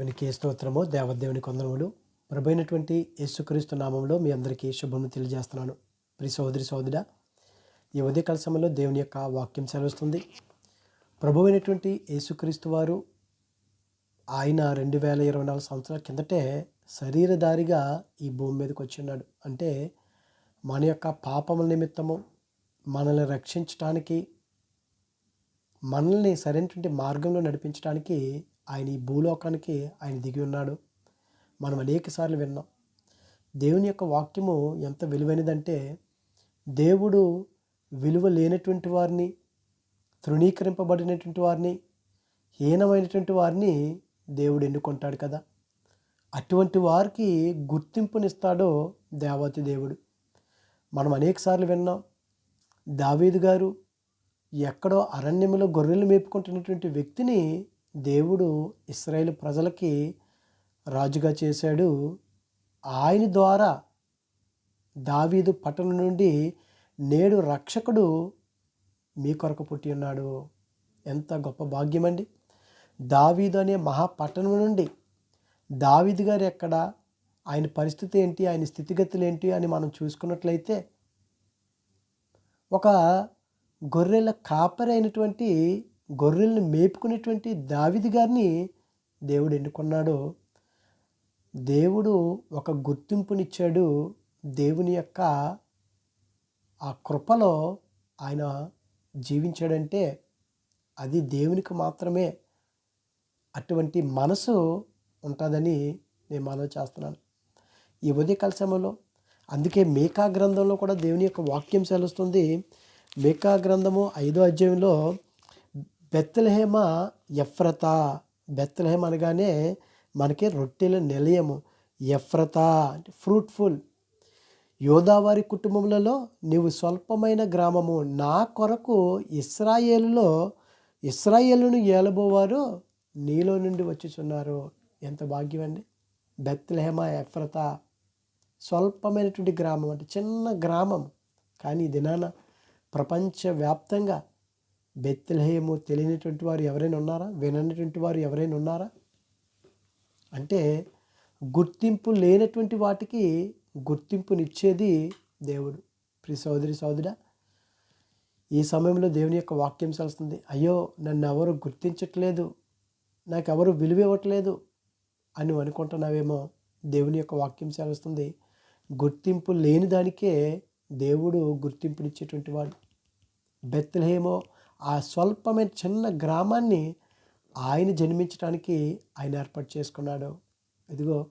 దేవునికి స్తోత్రము దేవదేవుని కొందనములు ప్రభైనటువంటి యేసుక్రీస్తు నామంలో మీ అందరికీ శుభము తెలియజేస్తున్నాను. ప్రి సోదరి సోదర ఈ ఉదయకాల సమయంలో దేవుని యొక్క వాక్యం సెలవుస్తుంది. ప్రభు అయినటువంటి యేసుక్రీస్తు వారు ఆయన రెండు వేల ఇరవై నాలుగు సంవత్సరాల కిందటే శరీరధారిగా ఈ భూమి మీదకి వచ్చిన్నాడు అంటే మన యొక్క పాపముల నిమిత్తము మనల్ని రక్షించటానికి మనల్ని సరైనటువంటి మార్గంలో నడిపించడానికి ఆయన ఈ భూలోకానికి ఆయన దిగి ఉన్నాడు. మనం అనేక సార్లు విన్నాం. దేవుని యొక్క వాక్యము ఎంత విలువైనదంటే దేవుడు విలువ లేనటువంటి వారిని తృణీకరింపబడినటువంటి వారిని హీనమైనటువంటి వారిని దేవుడు ఎన్నుకుంటాడు కదా. అటువంటి వారికి గుర్తింపునిస్తాడో దేవతి దేవుడు. మనం అనేకసార్లు విన్నాం దావీదు గారు ఎక్కడో అరణ్యంలో గొర్రెలు మేపుకుంటున్నటువంటి వ్యక్తిని దేవుడు ఇస్రాయేల్ ప్రజలకి రాజుగా చేశాడు. ఆయన ద్వారా దావీదు పట్టణం నుండి నేడు రక్షకుడు మీ కొరకు పుట్టి ఉన్నాడు. ఎంత గొప్ప భాగ్యమండి దావీదు అనే మహాపట్టణం నుండి దావీదు గారు ఎక్కడ ఆయన పరిస్థితి ఏంటి ఆయన స్థితిగతులు ఏంటి అని మనం చూసుకున్నట్లయితే ఒక గొర్రెల కాపరి అయినటువంటి గొర్రెలను మేపుకునేటువంటి దావిది గారిని దేవుడు ఎన్నుకున్నాడు. దేవుడు ఒక గుర్తింపునిచ్చాడు దేవుని యొక్క ఆ కృపలో ఆయన జీవించాడంటే అది దేవునికి మాత్రమే అటువంటి మనసు ఉంటుందని నేను మనవి చేస్తున్నాను. ఈ ఉదయకాల సమయంలో అందుకే మేకా గ్రంథంలో కూడా దేవుని యొక్క వాక్యం సెలుస్తుంది. మేకా గ్రంథము ఐదో అధ్యాయంలో బెత్తలహేమ ఎఫ్రత. బెత్తలహేమ అనగానే మనకి రొట్టెల నిలయము. ఎఫ్రత అంటే ఫ్రూట్ఫుల్. యోదావారి కుటుంబములలో నీవు స్వల్పమైన గ్రామము. నా కొరకు ఇస్రాయేలులో ఇస్రాయేలును ఏలబోవారు నీలో నుండి వచ్చుచున్నారు. ఎంత భాగ్యం అండి. బెత్లహేమ ఎఫ్రత స్వల్పమైనటువంటి గ్రామం అంటే చిన్న గ్రామం. కానీ దినాన ప్రపంచవ్యాప్తంగా బెత్లహేము తెలియనటువంటి వారు ఎవరైనా ఉన్నారా? విననటువంటి వారు ఎవరైనా ఉన్నారా? అంటే గుర్తింపు లేనటువంటి వాటికి గుర్తింపునిచ్చేది దేవుడు. ప్రి సోదరి సోదరా ఈ సమయంలో దేవుని యొక్క వాక్యం సెలుస్తుంది. అయ్యో నన్ను ఎవరు గుర్తించట్లేదు నాకు ఎవరు విలువ ఇవ్వట్లేదు అని అనుకుంటున్నావేమో దేవుని యొక్క వాక్యం సెలవుస్తుంది గుర్తింపు లేని దానికే దేవుడు గుర్తింపునిచ్చేటువంటి వాడు. బెత్తలహేమో ఆ స్వల్పమైన చిన్న గ్రామాన్ని ఆయన జన్మించడానికి ఆయన ఏర్పాటు చేసుకున్నాడు. ఇదిగో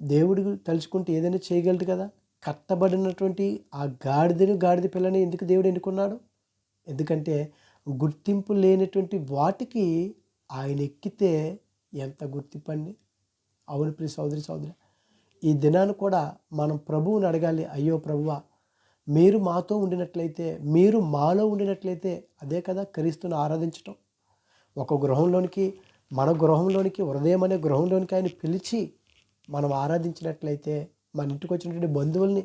దేవుడు తలుచుకుంటే ఏదైనా చేయగలడు కదా? కట్టబడినటువంటి ఆ గాడిదని గాడిద పిల్లని ఎందుకు దేవుడు ఎన్నుకున్నాడు? ఎందుకంటే గుర్తింపు లేనటువంటి వాటికి ఆయన ఎక్కితే ఎంత గుర్తింపు అండి అవును ప్రియ సోదరి సోదరి ఈ దినాన్ని కూడా మనం ప్రభువుని అడగాలి అయ్యో ప్రభువా మీరు మాతో ఉండినట్లయితే మీరు మాలో ఉండినట్లయితే అదే కదా క్రీస్తుని ఆరాధించటం. ఒక గృహంలోనికి మన గృహంలోనికి హృదయం అనే గృహంలోనికి ఆయన పిలిచి మనం ఆరాధించినట్లయితే మన ఇంటికి వచ్చినటువంటి బంధువుల్ని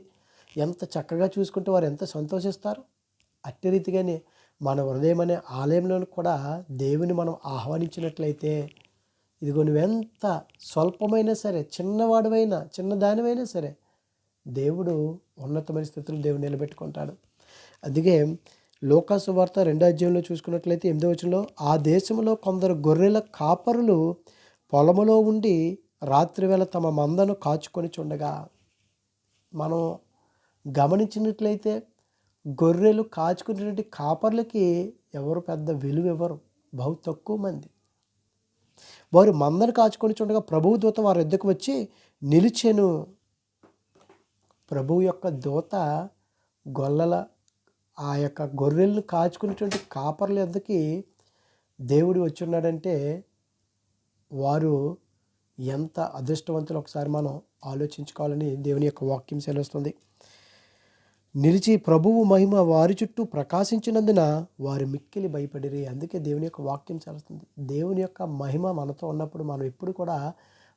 ఎంత చక్కగా చూసుకుంటే వారు ఎంత సంతోషిస్తారు. అట్టి రీతిగానే మన హృదయం అనే ఆలయంలో కూడా దేవుని మనం ఆహ్వానించినట్లయితే ఇదిగో నువ్వెంత స్వల్పమైనా సరే చిన్నవాడివైనా చిన్నదానివైనా సరే దేవుడు ఉన్నతమైన స్థితిలో దేవుడు నిలబెట్టుకుంటాడు. అందుకే లోకాసు వార్త రెండో అధ్యాయంలో చూసుకున్నట్లయితే ఎనిమిదో వచనంలో ఆ దేశంలో కొందరు గొర్రెల కాపరులు పొలములో ఉండి రాత్రివేళ తమ మందను కాచుకొని చుండగా. మనం గమనించినట్లయితే గొర్రెలు కాచుకునేటువంటి కాపర్లకి ఎవరు పెద్ద విలువ ఇవ్వరు బహు తక్కువ మంది. వారు మందను కాచుకొని చూడగా ప్రభువు దూత వారి ఎద్దకు వచ్చి నిలిచెను ప్రభువు యొక్క దూత గొల్లల ఆ యొక్క గొర్రెలను కాచుకునేటువంటి కాపర్ల ఎద్దకి దేవుడు వచ్చి ఉన్నాడంటే వారు ఎంత అదృష్టవంతులు ఒకసారి మనం ఆలోచించుకోవాలని దేవుని యొక్క వాక్యం సెలవుస్తుంది. నిలిచి ప్రభువు మహిమ వారి చుట్టూ ప్రకాశించినందున వారు మిక్కిలి భయపడిరి. అందుకే దేవుని యొక్క వాక్యం చేస్తుంది దేవుని యొక్క మహిమ మనతో ఉన్నప్పుడు మనం ఎప్పుడు కూడా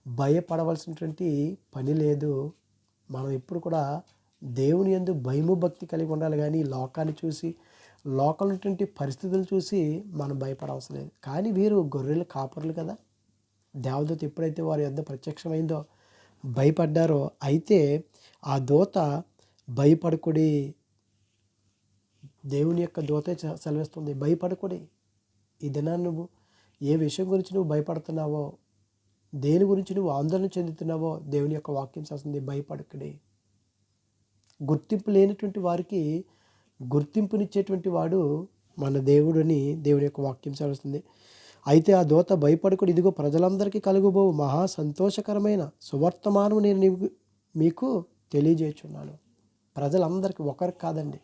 భయపడవలసినటువంటి పని లేదు. మనం ఎప్పుడు కూడా దేవుని ఎందు భయము భక్తి కలిగి ఉండాలి కానీ లోకాన్ని చూసి లోకల్ పరిస్థితులు చూసి మనం భయపడవసరం లేదు. కానీ వీరు గొర్రెలు కాపరులు కదా. దేవదూత ఎప్పుడైతే వారి యొద్ద ప్రత్యక్షమైందో భయపడ్డారో అయితే ఆ దూత భయపడకుడి. దేవుని యొక్క దూత సెలవిస్తుంది భయపడకుడి. ఈ దినాన్ని నువ్వు ఏ విషయం గురించి నువ్వు భయపడుతున్నావో దేని గురించి నువ్వు ఆందోళన చెందుతున్నావో దేవుని యొక్క వాక్యం చేస్తుంది భయపడకుడి గుర్తింపు లేనటువంటి వారికి గుర్తింపునిచ్చేటువంటి వాడు మన దేవుడని దేవుని యొక్క వాక్యం చదువుతుంది అయితే ఆ దోత భయపడకుడు ఇదిగో ప్రజలందరికీ కలుగుబో మహా సంతోషకరమైన సువర్తమానం నేను మీకు తెలియజేస్తున్నాను ప్రజలందరికీ ఒకరికి కాదండి.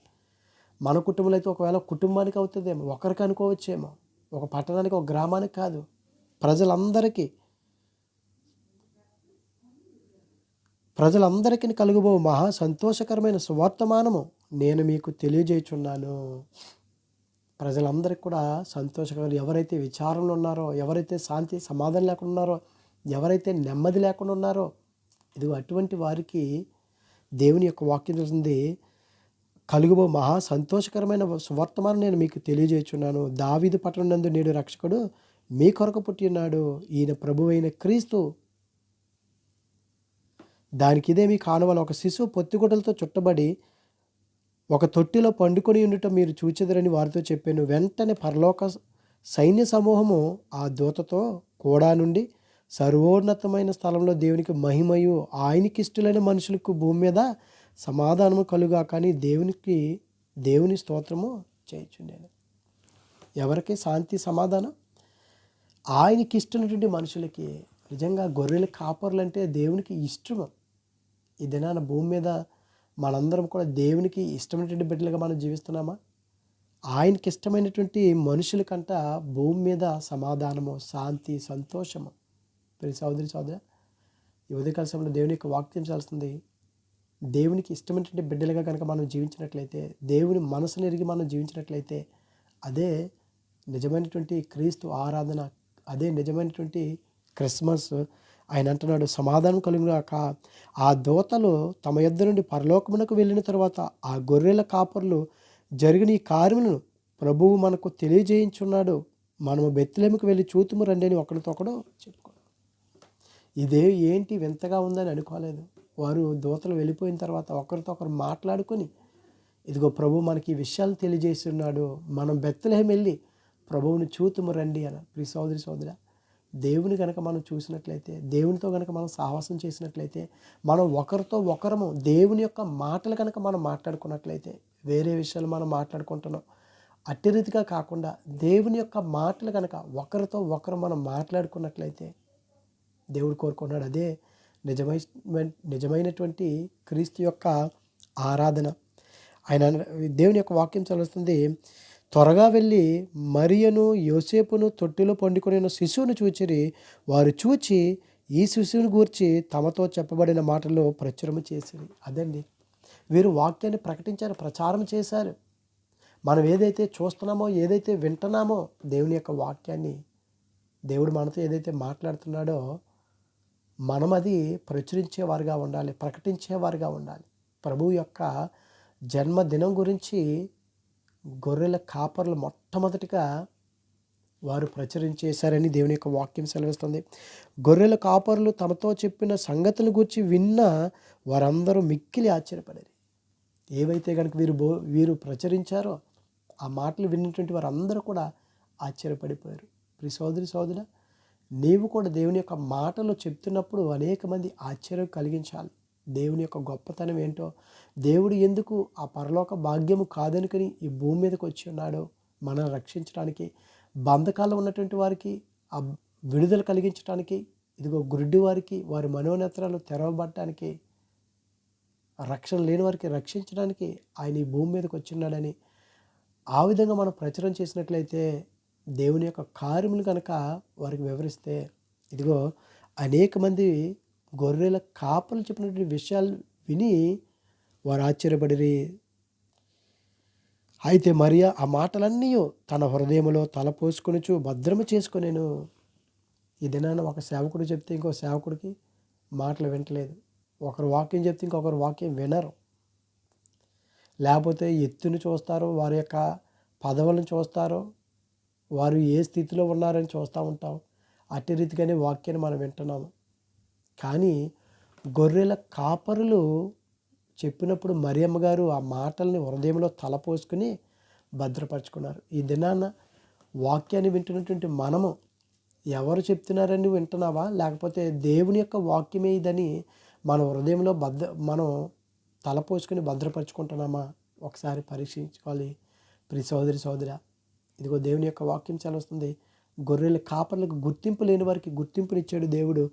మన కుటుంబంలో అయితే ఒకవేళ కుటుంబానికి అవుతుందేమో ఒకరికి అనుకోవచ్చేమో ఒక పట్టణానికి ఒక గ్రామానికి కాదు. ప్రజలందరికీ ప్రజలందరికీ కలుగుబో మహా సంతోషకరమైన సువార్తమానము నేను మీకు తెలియజేయుచున్నాను. ప్రజలందరికీ కూడా సంతోషకరం ఎవరైతే విచారంలో ఉన్నారో ఎవరైతే శాంతి సమాధానం లేకుండా ఉన్నారో ఎవరైతే నెమ్మది లేకుండా ఉన్నారో ఇది అటువంటి వారికి దేవుని యొక్క వాక్యం తెలుస్తుంది కలుగుబో మహా సంతోషకరమైన సువర్తమానం నేను మీకు తెలియజేయుచున్నాను. దావీదు పట్టణం నందు నేడు రక్షకుడు మీ కొరకు పుట్టి ఉన్నాడు ఈయన ప్రభువైన క్రీస్తు దానికి ఇదేమీ కానువల ఒక శిశువు పొత్తిగుడ్డలతో చుట్టబడి ఒక తొట్టిలో పండుకొని ఉండటం మీరు చూచెదరని వారితో చెప్పాను. వెంటనే పరలోక సైన్య సమూహము ఆ దూతతో కూడా నుండి సర్వోన్నతమైన స్థలంలో దేవునికి మహిమయు ఆయనకి ఇష్టలైన మనుషులకు భూమి మీద సమాధానము కలుగా కానీ దేవునికి దేవుని స్తోత్రము చేయుచుండేను. ఎవరికి శాంతి సమాధానం? ఆయనకి ఇష్టమైనటువంటి మనుషులకి. నిజంగా గొర్రెల కాపర్లు అంటే దేవునికి ఇష్టము. ఈ దినాన భూమి మీద మనందరం కూడా దేవునికి ఇష్టమైనటువంటి బిడ్డలుగా మనం జీవిస్తున్నామా? ఆయనకి ఇష్టమైనటువంటి మనుషుల కంట భూమి మీద సమాధానము శాంతి సంతోషము. ప్రతి సోదరి సోదర ఈ ఉదయకాల సమయంలో దేవుని యొక్క వాక్యం చాలుస్తుంది దేవునికి ఇష్టమైనటువంటి బిడ్డలుగా కనుక మనం జీవించినట్లయితే దేవుని మనసును ఎరిగి మనం జీవించినట్లయితే అదే నిజమైనటువంటి క్రీస్తు ఆరాధన అదే నిజమైనటువంటి క్రిస్మస్ ఆయన అంటున్నాడు సమాధానం కలుగుగాక ఆ దోతలు తమ యొద్ద నుండి పరలోకమునకు వెళ్ళిన తర్వాత ఆ గొర్రెల కాపర్లు జరిగిన ఈ కార్యములను ప్రభువు మనకు తెలియజేయించున్నాడు. మనము బెత్తులేముకు వెళ్ళి చూతుము రండి అని ఒకరితో ఒకడు చెప్పుకో ఇదే ఏంటి వింతగా ఉందని అనుకోలేదు. వారు దూతలు వెళ్ళిపోయిన తర్వాత ఒకరితో ఒకరు మాట్లాడుకొని ఇదిగో ప్రభు మనకి ఈ విషయాలు తెలియజేస్తున్నాడు. మనం బెత్తలేం వెళ్ళి ప్రభువుని చూతుము రండి అని ప్రి సోదరి సోదరా దేవుని కనుక మనం చూసినట్లయితే దేవునితో కనుక మనం సాహసం చేసినట్లయితే మనం ఒకరితో ఒకరము దేవుని యొక్క మాటలు కనుక మనం మాట్లాడుకున్నట్లయితే వేరే విషయాలు మనం మాట్లాడుకుంటున్నాం. అట్టి రీతిగా కాకుండా దేవుని యొక్క మాటలు కనుక ఒకరితో ఒకరు మనం మాట్లాడుకున్నట్లయితే దేవుడు కోరుకున్నాడు అదే నిజమైన నిజమైనటువంటి క్రీస్తు యొక్క ఆరాధన. ఆయన దేవుని యొక్క వాక్యం చదువుతుంది త్వరగా వెళ్ళి మరియను యోసేపును తొట్టిలో పండుకొని శిశువును చూచిరి. వారు చూచి ఈ శిశువుని గూర్చి తమతో చెప్పబడిన మాటలు ప్రచురము చేసిరి. అదండి. వీరు వాక్యాన్ని ప్రకటించారు ప్రచారం చేశారు. మనం ఏదైతే చూస్తున్నామో ఏదైతే వింటున్నామో దేవుని యొక్క వాక్యాన్ని దేవుడు మనతో ఏదైతే మాట్లాడుతున్నాడో మనం అది ప్రచురించేవారుగా ఉండాలి ప్రకటించేవారుగా ఉండాలి. ప్రభు యొక్క జన్మదినం గురించి గొర్రెల కాపర్లు మొట్టమొదటిగా వారు ప్రచురించేశారని దేవుని యొక్క వాక్యం సెలవిస్తుంది. గొర్రెల కాపర్లు తమతో చెప్పిన సంగతుల గురించి విన్న వారందరూ మిక్కిలి ఆశ్చర్యపడారు ఏవైతే కనుక వీరు బో వీరు ప్రచురించారో ఆ మాటలు విన్నటువంటి వారందరూ కూడా ఆశ్చర్యపడిపోయారు. ప్రి సోదరి సోదర నీవు కూడా దేవుని యొక్క మాటలు చెప్తున్నప్పుడు అనేక మంది ఆశ్చర్యం కలిగించాలి. దేవుని యొక్క గొప్పతనం ఏంటో దేవుడు ఎందుకు ఆ పరలోక భాగ్యము కాదనుకుని ఈ భూమి మీదకి వచ్చి ఉన్నాడో మనల్ని రక్షించడానికి బంధకాలు ఉన్నటువంటి వారికి ఆ విడుదల కలిగించడానికి ఇదిగో గురుడి వారికి వారి మనోనేత్రాలు తెరవబడటానికి రక్షణ లేని వారికి రక్షించడానికి ఆయన ఈ భూమి మీదకి వచ్చిన్నాడని ఆ విధంగా మనం ప్రచారం చేసినట్లయితే దేవుని యొక్క కార్యములు కనుక వారికి వివరిస్తే ఇదిగో అనేక మంది గొర్రెల కాపలు చెప్పినటువంటి విషయాలు విని వారు ఆశ్చర్యపడిరి. అయితే మరియా ఆ మాటలన్నీ తన హృదయంలో తలపోసుకొనుచు భద్రము చేసుకునేను. ఈ దినాన ఒక సేవకుడు చెప్తే ఇంకో సేవకుడికి మాటలు వింటలేదు. ఒకరు వాక్యం చెప్తే ఇంకొకరు వాక్యం వినరు. లేకపోతే ఎత్తుని చూస్తారు వారి యొక్క పదవులను చూస్తారు వారు ఏ స్థితిలో ఉన్నారని చూస్తూ ఉంటాం. అట్టి రీతిగానే వాక్యాన్ని మనం వింటున్నాము. కానీ గొర్రెల కాపరులు చెప్పినప్పుడు మరియమ్మ గారు ఆ మాటల్ని హృదయంలో తలపోసుకుని భద్రపరుచుకున్నారు. ఈ దినాన వాక్యాన్ని వింటున్నటువంటి మనము ఎవరు చెప్తున్నారని వింటున్నావా? లేకపోతే దేవుని యొక్క వాక్యమే ఇదని మన హృదయంలో భద్ర మనం తలపోసుకుని భద్రపరుచుకుంటున్నామా? ఒకసారి పరీక్షించుకోవాలి. ప్రి సోదరి సోదర ఇదిగో దేవుని యొక్క వాక్యం చాలా వస్తుంది. గొర్రెల కాపర్లకు గుర్తింపు లేని వారికి గుర్తింపునిచ్చాడు దేవుడు.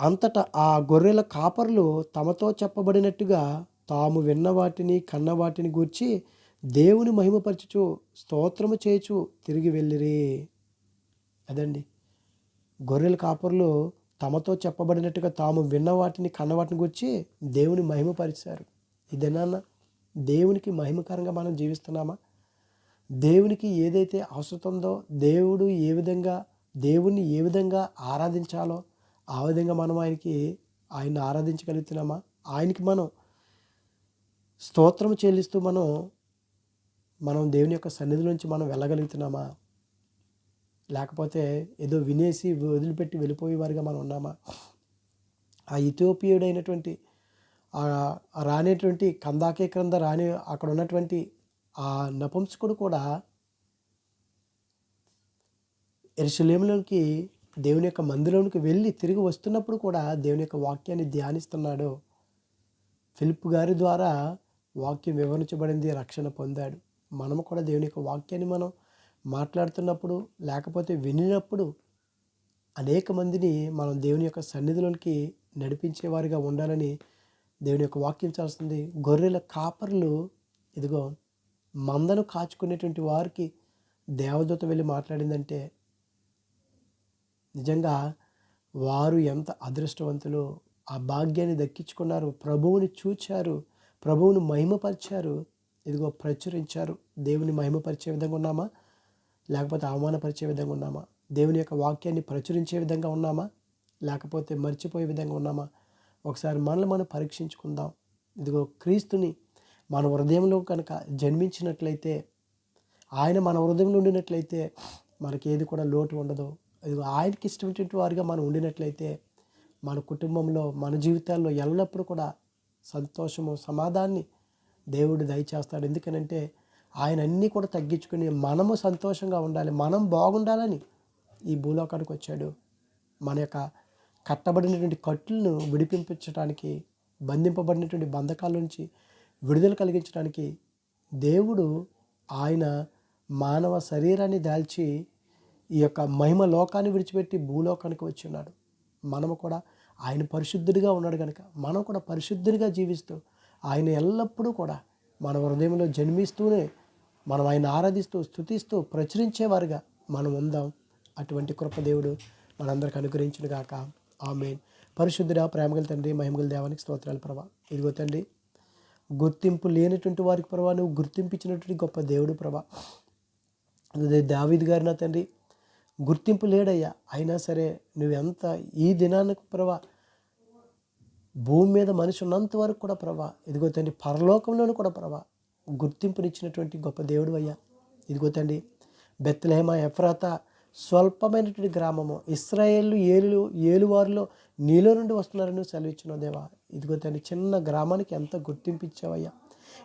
అంతటా ఆ గొర్రెల కాపర్లు తమతో చెప్పబడినట్టుగా తాము విన్న వాటిని కన్న వాటిని గూర్చి దేవుని మహిమపరచుచు స్తోత్రము చేయుచు తిరిగి వెళ్ళిరి. అదండి. గొర్రెల కాపర్లు తమతో చెప్పబడినట్టుగా తాము విన్న వాటిని కన్న వాటిని గురించి దేవుని మహిమపరిచారు. ఇదేనా దేవునికి మహిమకరంగా మనం జీవిస్తున్నామా? దేవునికి ఏదైతే అవసరం ఉందో దేవుడు ఏ విధంగా దేవుణ్ణి ఏ విధంగా ఆరాధించాలో ఆ విధంగా మనం ఆయనకి ఆయన్ని ఆరాధించగలుగుతున్నామా? ఆయనకి మనం స్తోత్రం చెల్లిస్తూ మనం మనం దేవుని యొక్క సన్నిధిలోంచి మనం వెళ్ళగలుగుతున్నామా? లేకపోతే ఏదో వినేసి వదిలిపెట్టి వెళ్ళిపోయేవారుగా మనం ఉన్నామా? ఆ ఇథియోపియుడైనటువంటి రానేటువంటి కందాకే క్రింద రాని అక్కడ ఉన్నటువంటి ఆ నపుంసకుడు కూడా ఎరుసలేములోకి దేవుని యొక్క మందిరంలోకి వెళ్ళి తిరిగి వస్తున్నప్పుడు కూడా దేవుని యొక్క వాక్యాన్ని ధ్యానిస్తున్నాడు. ఫిలిప్ గారి ద్వారా వాక్యం వివరించబడింది రక్షణ పొందాడు. మనము కూడా దేవుని యొక్క వాక్యాన్ని మనం మాట్లాడుతున్నప్పుడు లేకపోతే వినినప్పుడు అనేక మందిని మనం దేవుని యొక్క సన్నిధిలోనికి నడిపించేవారిగా ఉండాలని దేవుని యొక్క వాక్యం చేస్తుంది గొర్రెల కాపర్లు ఇదిగో మందను కాచుకునేటువంటి వారికి దేవదూత వెళ్ళి మాట్లాడిందంటే నిజంగా వారు ఎంత అదృష్టవంతులు ఆ భాగ్యాన్ని దక్కించుకున్నారు ప్రభువుని చూచారు ప్రభువుని మహిమపరిచారు ఇదిగో ప్రచురించారు. దేవుని మహిమపరిచే విధంగా ఉన్నామా? లేకపోతే అవమానపరిచే విధంగా ఉన్నామా? దేవుని యొక్క వాక్యాన్ని ప్రచురించే విధంగా ఉన్నామా? లేకపోతే మర్చిపోయే విధంగా ఉన్నామా? ఒకసారి మనల్ని మనం పరీక్షించుకుందాం. ఇదిగో క్రీస్తుని మన హృదయంలో కనుక జన్మించినట్లయితే ఆయన మన హృదయంలో ఉండినట్లయితే మనకి ఏది కూడా లోటు ఉండదు. ఆయనకి ఇష్టమైనటువంటి వారిగా మనం ఉండినట్లయితే మన కుటుంబంలో మన జీవితాల్లో ఎల్లప్పుడూ కూడా సంతోషము సమాధాన్ని దేవుడు దయచేస్తాడు. ఎందుకనంటే ఆయన అన్నీ కూడా తగ్గించుకుని మనము సంతోషంగా ఉండాలి మనం బాగుండాలని ఈ భూలోకానికి వచ్చాడు. మన యొక్క కట్టబడినటువంటి కట్టులను విడిపించడానికి బంధింపబడినటువంటి బంధకాల నుంచి విడుదల కలిగించడానికి దేవుడు ఆయన మానవ శరీరాన్ని దాల్చి ఈ యొక్క మహిమ లోకాన్ని విడిచిపెట్టి భూలోకానికి వచ్చి ఉన్నాడు. మనము కూడా ఆయన పరిశుద్ధుడిగా ఉన్నాడు కనుక మనం కూడా పరిశుద్ధుడిగా జీవిస్తూ ఆయన ఎల్లప్పుడూ కూడా మన హృదయంలో జన్మిస్తూనే మనం ఆయన ఆరాధిస్తూ స్థుతిస్తూ ప్రచురించేవారుగా మనం ఉందాం. అటువంటి కృపదేవుడు మనందరికి అనుగ్రహించిన గాక ఆమె పరిశుద్ధుడా ప్రేమగల తండ్రి మహిమగల దేవానికి స్తోత్రాలు ప్రభా. ఇదిగో తండ్రి గుర్తింపు లేనటువంటి వారికి ప్రభా నువ్వు గుర్తింపు ఇచ్చినటువంటి గొప్ప దేవుడు ప్రభా. దావిద్ గారి నా తండ్రి గుర్తింపు లేడయ్యా. అయినా సరే నువ్వెంత ఈ దినానికి ప్రభా భూమి మీద మనిషి ఉన్నంత వరకు కూడా ప్రభా ఇదిగో తండ్రి పరలోకంలోనూ కూడా ప్రభా గుర్తింపునిచ్చినటువంటి గొప్ప దేవుడు అయ్యా ఇదిగో తండ్రి బెత్తలేమ ఎఫ్రాత స్వల్పమైనటువంటి గ్రామము ఇస్రాయేళ్ళు ఏలు ఏలువారిలో నీలో నుండి వస్తున్నారని సెలవిచ్చిన దేవా. ఇదిగో తండ్రి చిన్న గ్రామానికి ఎంత గుర్తింపు ఇచ్చావయ్యా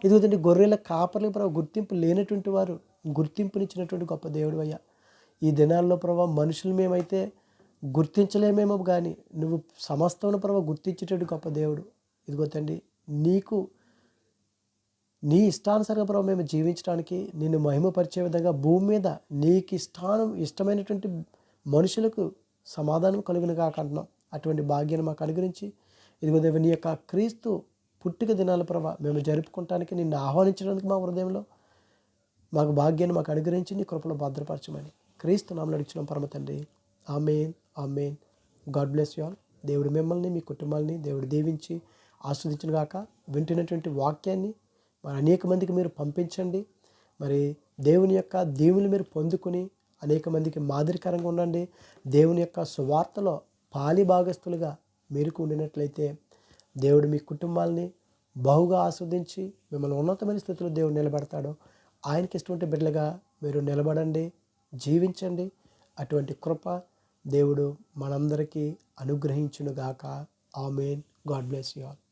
ఇదిగో తండ్రి గొర్రెల కాపర్లు ప్రభావ గుర్తింపు లేనటువంటి వారు గుర్తింపునిచ్చినటువంటి గొప్ప దేవుడు అయ్యా ఈ దినాల్లో ప్రభావ మనుషులు మేమైతే గుర్తించలేమేమో కానీ నువ్వు సమస్తమును ప్రభావ గుర్తించేటట్టు గొప్ప దేవుడు. ఇదిగో తండ్రి నీకు నీ ఇష్టానుసారంగా ప్రభావ మేము జీవించడానికి నిన్ను మహిమపరిచే విధంగా భూమి మీద నీకు ఇష్టానం ఇష్టమైనటువంటి మనుషులకు సమాధానం కలుగును కాకంటున్నాం అటువంటి భాగ్యాన్ని మాకు అనుగురించి ఇదిగో దేవ నీ యొక్క క్రీస్తు పుట్టిక దినాల ప్రభ మేము జరుపుకోవటానికి నిన్ను ఆహ్వానించడానికి మా హృదయంలో మాకు భాగ్యాన్ని మాకు అనుగ్రహించి నీ కృపలో భద్రపరచమని క్రీస్తు నామలు అడిచిన పరమ తండ్రి. Amen amen. God bless you all. దేవుడు మిమ్మల్ని మీ కుటుంబాలని దేవుడు దీవించి ఆస్వాదించిన గాక వింటున్నటువంటి వాక్యాన్ని మరి అనేక మందికి మీరు పంపించండి. మరి దేవుని యొక్క దేవుని మీరు పొందుకుని అనేక మందికి మాదిరికరంగా ఉండండి. దేవుని యొక్క సువార్తలో పాలి భాగస్తులుగా మీరు ఉండినట్లయితే దేవుడు మీ కుటుంబాలని బహుగా ఆస్వాదించి మిమ్మల్ని ఉన్నతమైన స్థితిలో దేవుడు నిలబెడతాడు. ఆయనకి ఇష్టమంటే బిడ్డలుగా మీరు నిలబడండి. జీవించండి. అటువంటి కృప దేవుడు మనందరికీ అనుగ్రహించునుగాక. Amen. God bless you all.